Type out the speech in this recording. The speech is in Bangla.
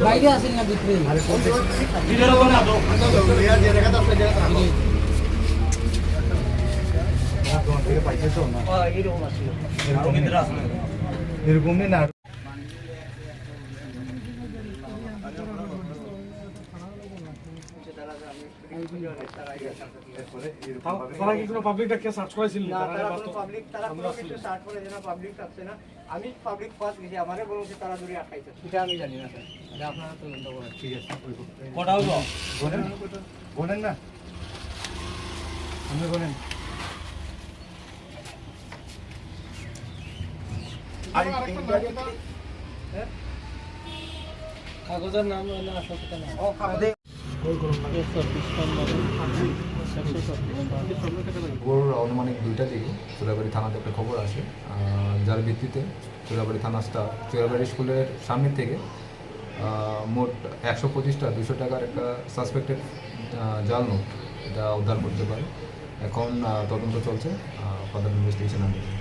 বাইরে আসেন না ভিতরে ভিতরে না তো জায়গাটা আছে। জায়গাটা এরকম না। তারা কি কোনো পাবলিক ডাকিয়ে সার্চ করেছিল না? তারা কোনো পাবলিক তারা কোনো কিছু স্টার্ট করে যেন পাবলিক থাকছে না। আমি পাবলিক পাস গেছি আমারে বলুন যে তারা দূরে আটকাইছে। এটা আমি জানি না স্যার। এটা আপনারা তদন্ত করেন। ঠিক আছে কটা হলো বলেন। বলেন না। আপনি বলেন। কাগজের নাম হলো আসল নাম কাগজে আনুমানিক দুইটা দিকে চোরাবাড়ি থানাতে একটা খবর আসে যার ভিত্তিতে চোরাবাড়ি থানা স্টাফ চোরাবাড়ি স্কুলের সামনে থেকে মোট একশো পঁচিশটা দুশো টাকার একটা সাসপেক্টেড জাল নোট এটা উদ্ধার করতে পারে। এখন তদন্ত চলছে। ফার্দার ইনভেস্টিগেশন আন্ডারে